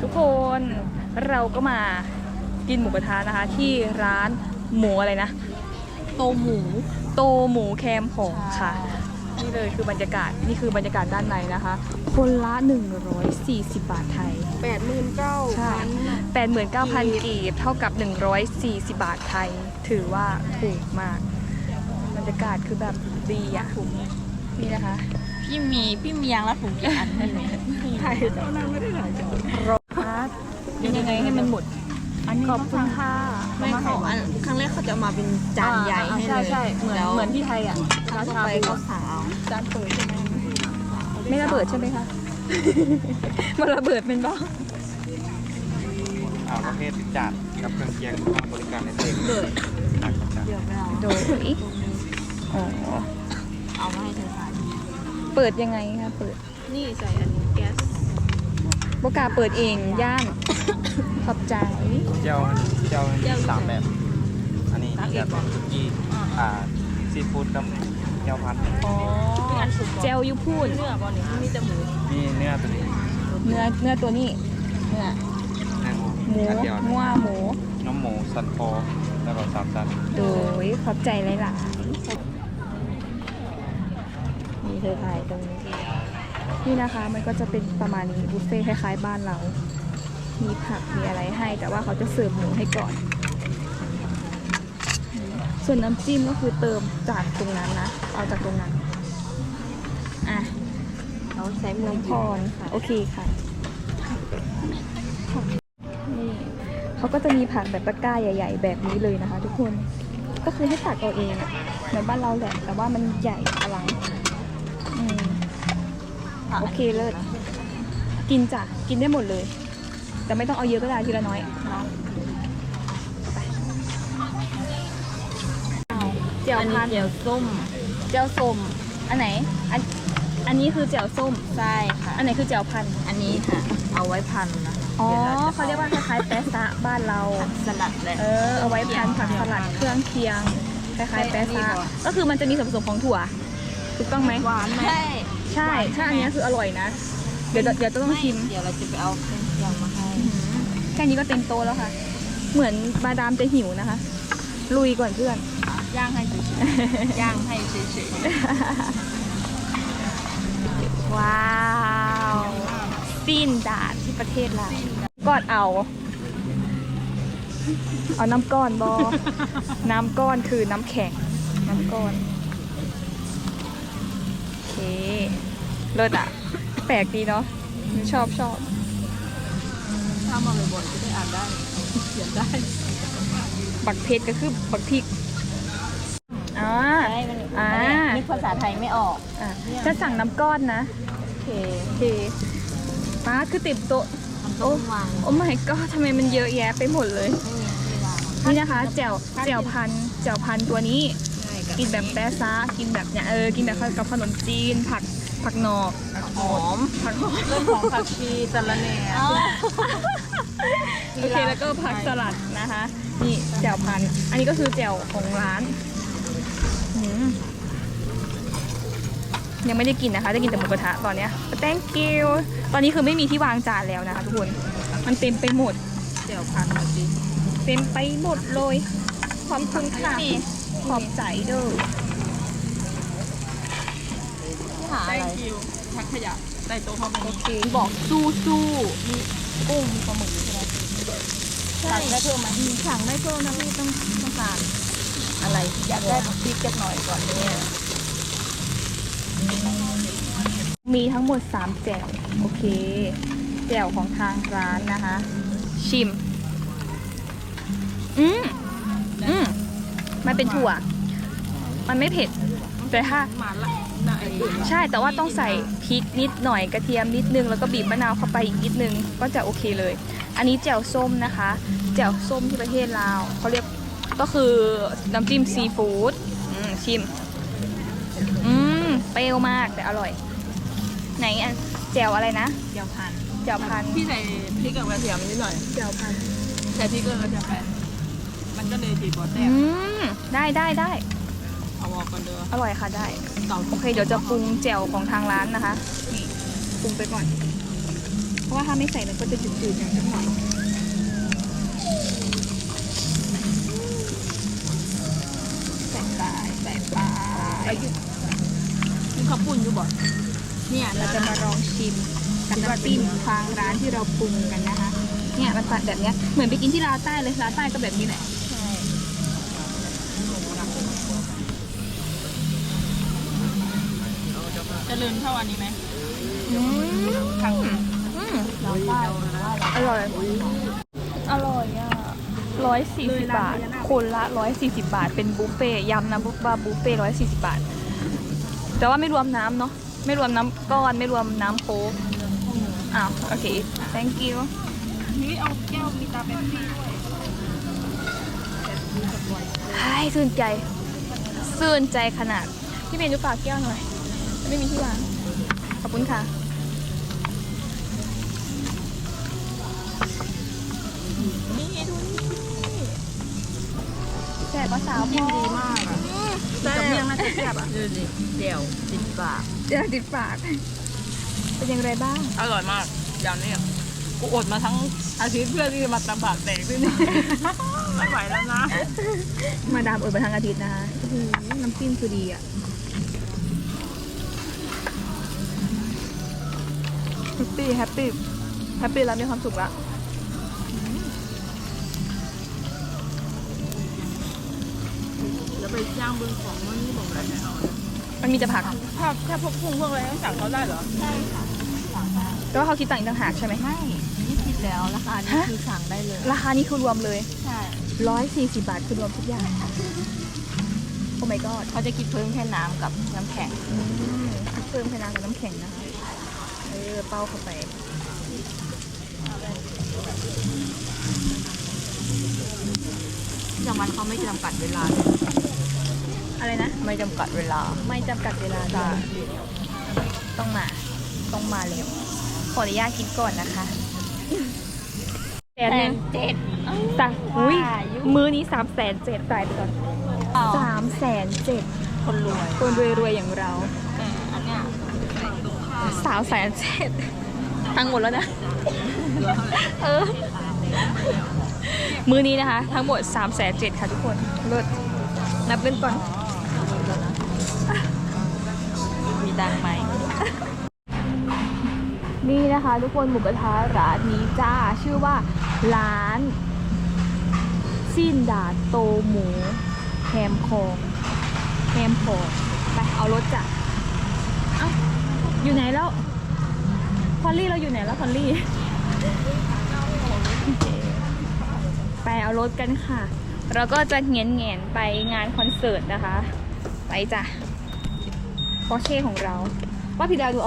ทุกคนเราก็มากินหมูกระทะนะคะ ที่ร้านหมูอะไรนะ โตหมูโตหมูแคมผงค่ะ นี่เลยคือบรรยากาศนี่คือบรรยากาศด้านในนะคะ คนละ 140 บาทไทย แปดหมื่นเก้าใช่89,000กีบเท่ากับ 140 บาทไทย ถือว่าถูกมาก บรรยากาศคือแบบดีอะนี่นะคะ พี่มีพี่มียางละถุงกี่อันพี่ถ่ายเจ้านั่งไม่ได้ถ่ายเจ้ารออาร์ตยังไงให้มันหมดอันนี้ขอบคุณค่ะไม่เขาอันครั้งแรกเขาจะเอามาเป็นจานใหญ่ให้เลยใช่ใช่เหมือนแล้วเหมือนที่ไทยอะแล้วต่อไปก็สาวจานเปิดใช่ไหมไม่ระเบิดใช่ไหมคะมันระเบิดเป็นบ้าอ่าประเภทจัดกับเครื่องเคียงทางบริการในเต็มเกิดหนักจัดเดี๋ยวไม่เอาโดยอ๋อเอามาให้เธอทาน เปิดยังไงคะเปิดนี่ใส่อันนี้แก๊สบกล้าเปิดเองย่านขอบใจ เจ้าเจ้าสามแบบ อันนี้จะเป็นซุกี้อ่าซีฟู้ดกับเจ้าพันธุ์อ๋อเจลยูพูดเนื้อบอลนี่มีแต่หมูนี่เนื้อตัวนี้เนื้อเนื้อตัวนี้เนื้อเนื้อหมูอันเดียวงัวหมูน้ำหมูสันคอแล้วก็สามสันโดยขอบใจหลายๆ นี่เธอถ่ายตรงนี้นี่นะคะมันก็จะเป็นประมาณนี้บุฟเฟ่ต์คล้ายๆบ้านเรา มีผักมีอะไรให้ แต่ว่าเขาจะเสิร์ฟหมูให้ก่อน ส่วนน้ำจิ้มก็คือเติมจากตรงนั้นนะ เอาจากตรงนั้น อะเขาใช้หมูน้องพรโอเคค่ะ นี่เขาก็จะมีผักแบบตะกร้าใหญ่ ๆ แบบนี้เลยนะคะ ทุกคน ก็คือให้ตักเอาเองอะเหมือนบ้านเราแหละ แต่ว่ามันใหญ่อลังอืม โอเคเลิศกินจ้ะกินได้หมดเลย แต่ไม่ต้องเอาเยอะก็ได้ทีละน้อยเจียวอันนี้พันเจียวส้มเจียวส้มอันไหนอันอันนี้คือเจียวส้ม ใช่ค่ะ อันไหนคือเจียวพันธุ์อันนี้ค่ะ เอาไว้พันนะคะอ๋อวลจะเขาเรียกว่าคล้ายๆแปะซะบ้านเราสลัดเลยเออเอาไว้พันผักสลัดเครื่องเคียงคล้ายๆแปะซะก็คือมันจะมีส่วนผสมของถั่วถูกต้องไหมหวานไหมใช่ ใช่ถ้าอันเนี้ยคืออร่อยนะ เดี๋ยวเดี๋ยวจะต้องชิม เดี๋ยวเราจะไปเอาเครื่องเคียงมาให้แค่นี้ก็เต็มโตะแล้วค่ะ เหมือนมาดามจะหิวนะคะ ลุยก่อนเพื่อน ย่างให้เฉยๆ ย่างให้เฉยว้าวซีนดาดที่ประเทศเรากอดเอา เอาน้ำก้อนบอ น้ำก้อนคือน้ำแข็ง น้ำก้อนโอ เคเลิศอะ แปลกดีเนาะชอบชอบๆถ้ามาบ่อยๆจะได้อ่านได้เขียนได้ บักเพชรก็คือบักพริกอ่าใช่มันอ่านึกภาษาไทยไม่ออกอะจะสั่งน้ำก้อนนะ โอเคโอเคป้าคือติดโต๊ะมันต้องวางโอ้ my god ทำไมมันเยอะแยะไปหมดเลยไม่มีที่วางนี่นะคะแจ่วแจ่วพันธุ์แจ่วพันธุ์ตัวนี้ใช่ กินแบบแป๊ซะกินแบบเนี่ยเออกินแบบกับขนมจีน ผักผักหนอกหอมผักหอมเรื่องของผักชีสะระแหน่โอเคแล้วก็ผักสลัดนะคะนี่แจ่วพันธ์อันนี้ก็คือแจ่วของร้านยังไม่ได้กินนะคะได้กินแต่หมูกระทะตอนเนี้ย thank you ตอนนี้คือไม่มีที่วางจานแล้วนะคะทุกคนมันเต็มไปหมดเจียวพันธุ์จริเต็มไปหมดเลยขอบคุณค่ะ ขอบใจเด้อหาอะไรทักขยะในโต๊ะเขาโอเคบอกสู้สู้มีกุ้งมีปลาหมึกใช่ไหมสั่งได้เพิ่มไหมสั่งได้เพิ่มนะพี่ต้องต้องการอะไรอยากได้พริกจักหน่อยก่อนเนี่ยมีทั้งหมด3แจ่วโอเคแจ่วของทางร้านนะคะ ชิม อืมอืม มันเป็นถั่ว มันไม่เผ็ดแต่ถ้ามาละได้ใช่แต่ว่าต้องใส่พริกนิดหน่อยกระเทียมนิดนึงแล้วก็บีบมะนาวเข้าไปอีกนิดนึงก็จะโอเคเลย อันนี้แจ่วส้มนะคะ แจ่วส้มที่ประเทศลาวเขาเรียกก็คือน้ำจิ้มซีฟู้ดอืมชิมอืมเปรี้ยวมากแต่อร่อย ไหนอันแจ่วอะไรนะเจียวพันธุ์แจ่วพันธุ์พี่ใส่พริกกับกระเทียมนิดหน่อยแจ่วพันธุ์ใส่พริกกับกระเทียมไป มันก็เลยจีบอแซ่อืบมได้ได้ได้เอาออกก่อนเด้ออร่อยค่ะได้ เต่าโอเค เดี๋ยวจะปรุงแจ่วของทางร้านนะคะ นี่ปรุงไปก่อน เพราะว่าถ้าไม่ใส่มันก็จะจืดๆหน่อยสักหน่อยใส่ไปใส่ไปมีข้าวปุ้นอยู่บ่เนี่ยเราจะมาลองชิมกับน้ำจิ้มทางร้านที่เราปรุงกันนะคะ เนี่ยมันตัดแบบเนี้ยเหมือนไปกินที่ลาวใต้เลยลาวใต้ก็แบบนี้แหละ จะเลินเท่าอันนี้ไหมอืมทางอืมเราได้หรือว่าเราอร่อย อร่อยอะร้อยสี่สิบบาท คนละร้อยสี่สิบบาท เป็นบุฟเฟ่ต์ยำนะบุฟบาบุฟเฟ่ร้อยสี่สิบบาท แต่ว่าไม่รวมน้ำเนาะ ไม่รวมน้ำก้อน ไม่รวมน้ำโค้กอ้าว โอเค thank you นี่เอาแก้วมีตาแบบนี้ด้วยใช่สื่นใจ สื่นใจขนาด พี่เบนดูฝากแก้วหน่อย ไม่มีที่วาง ขอบคุณค่ะ นี่ดูนี่แซ่บภาษาวพ่อดีมากอะกับเมี่ยงน่าจะแซ่บอะดูดิเดี่ยวติดปากเดี๋ยวติดปาก เป็นยังไงบ้าง อร่อยมากอย่างนี้กูอดมาทั้งอาทิตย์เพื่อที่จะมาตำบากแตกที่นี่ ไม่ไหวแล้วนะ มาดามอดมาทั้งอาทิตย์นะคะโอ้โหน้ำจิ้มคือดีอะ แฮปปี้แฮปปี้แฮปปี้แล้วมีความสุขละแล้วไปย่างเบื้องของมันนี่บอกเลยไม่เอามันมีแต่ผักถ้าถ้าพวกพุ่งพวกอะไรต้องสั่งเขาได้เหรอแต่ว่าเขาคิดต่างค์อีกต่างหากใช่ไหมไม่นี่คิดแล้วราคานี้ฮะคือสั่งได้เลย ราคานี้คือรวมเลยใช่ร้อยสี่สิบบาทคือรวมทุกอย่างโอ้ my god เขาจะคิดเพิ่มแค่น้ำกับน้ำแข็งอืมเพิ่มพลังกับน้ำแข็งนะคะ เออเป้าเข้าไปแต่มันเขาไม่จำกัดเวลา อะไรนะ ไม่จำกัดเวลา ไม่จำกัดเวลาด้วยต้องมา ต้องมาเร็ว ขออนุญาตกินก่อนนะคะแสนหนึ่งเจ็ดสามอุ้ยมือนี้สามแสนเจ็ดตายไปก่อนสามแสนเจ็ดคนรวย คนรวยๆอย่างเราแต่อันเนี้ย สาวแสนเจ็ดทั้งหมดแล้วนะ เออ มือนี้นะคะ ทั้งหมด3ามแสนเจ็ดค่ะทุกคนเลิศนับเงินก่อน มีดังไหม นี่นะคะทุกคนหมูกระทะร้านนี้จ้า ชื่อว่าร้านสิ้นดาดโตหมูแฮมคองแฮมคองไปเอารถจ้ะเอ้า อยู่ไหนแล้ว พอลลี่เราอยู่ไหนแล้วพอลลี่ ไปเอารถกันค่ะ เราก็จะเงียนเงียนไปงานคอนเสิร์ตนะคะ ไปจ้ะพอเช่ของเรา ว่าพี่ดาวดูเอา